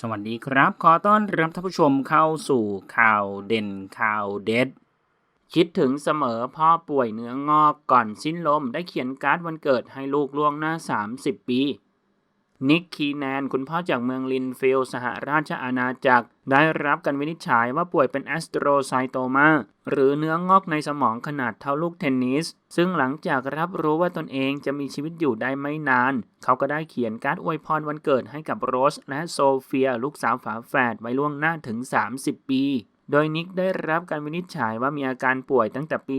สวัสดีครับ ขอต้อนรับท่านผู้ชมเข้าสู่ข่าวเด่นข่าวเด็ด คิดถึงเสมอพ่อป่วยเนื้องอกก่อนสิ้นลมได้เขียนการ์ดวันเกิดให้ลูกล่วงหน้า 30 ปี นิกคีแนน คุณพ่อจากเมืองลินฟิลด์สหราชอาณาจักร ได้รับการวินิจฉัยว่าป่วยเป็นแอสโตรไซโตมา หรือเนื้องอกในสมองขนาดเท่าลูกเทนนิส ซึ่งหลังจากรับรู้ว่าตนเองจะมีชีวิตอยู่ได้ไม่นาน เขาก็ได้เขียนการ์ดอวยพรวันเกิดให้กับโรส และโซเฟีย ลูกสาวฝาแฝดไว้ล่วงหน้าถึง 30 ปีโดยนิกได้รับการวินิจฉัยว่ามีอาการป่วยตั้งแต่ปี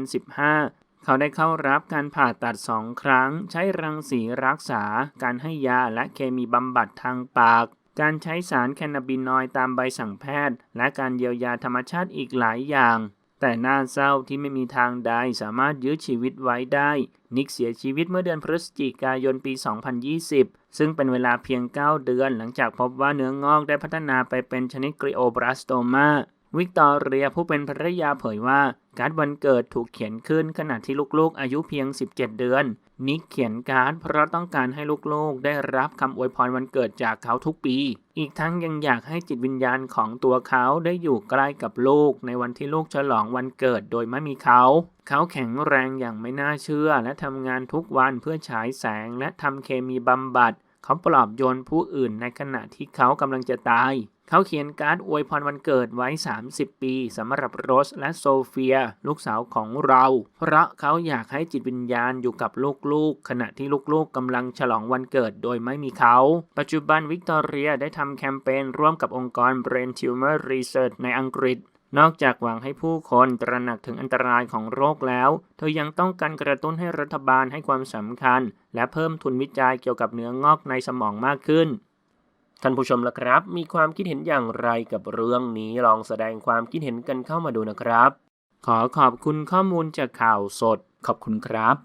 2015 เขาได้เข้ารับการผ่าตัดสองครั้ง ใช้รังสีรักษา การให้ยาและเคมีบำบัดทางปาก การใช้สารแคนาบินอยด์ตามใบสั่งแพทย์ และการเยียวยาธรรมชาติอีกหลายอย่าง แต่น่าเศร้าที่ไม่มีทางใดสามารถยื้อชีวิตไว้ได้ นิกเสียชีวิตเมื่อเดือนพฤศจิกายนปี 2020 ซึ่งเป็นเวลาเพียง 9 เดือนหลังจากพบว่าเนื้องอกได้พัฒนาไปเป็นชนิดกริโอบลาสโตมา วิกตอเรียผู้เป็นภรรยาเผยว่า การ์ดวันเกิดถูกเขียนขึ้นขณะที่ลูกๆ อายุเพียง 17 เดือน นิกเขียนการ์ดเพราะต้องการให้ลูกๆ ได้รับคำอวยพรวันเกิดจากเขาทุกปี อีกทั้งยังอยากให้จิตวิญญาณของตัวเขาได้อยู่ใกล้กับลูก ในวันที่ลูกฉลองวันเกิดโดยไม่มีเขา เขาแข็งแรงอย่างไม่น่าเชื่อและทำงานทุกวันเพื่อฉายแสงและทำเคมีบำบัด เขาปลอบโยนผู้อื่นในขณะที่เขากำลังจะตาย เขาเขียนการ์ดอวยพรวันเกิดไว้ 30 ปีสำหรับโรสและโซเฟีย ลูกสาวของเรา เพราะเขาอยากให้จิตวิญญาณอยู่กับลูกๆ ขณะที่ลูกๆกำลังฉลองวันเกิดโดยไม่มีเขา ปัจจุบันวิกตอเรียได้ทำแคมเปญร่วมกับองค์กร Brain Tumor Research ในอังกฤษ นอกจากหวังให้ผู้คนตระหนักถึงอันตรายของโรคแล้ว เธอยังต้องการกระตุ้นให้รัฐบาลให้ความสำคัญ และเพิ่มทุนวิจัยเกี่ยวกับเนื้องอกในสมองมากขึ้น ท่านผู้ชมล่ะครับ มีความคิดเห็นอย่างไรกับเรื่องนี้ลองแสดงความคิดเห็นกันเข้ามาดูนะครับ ขอขอบคุณข้อมูลจากข่าวสด ขอบคุณครับ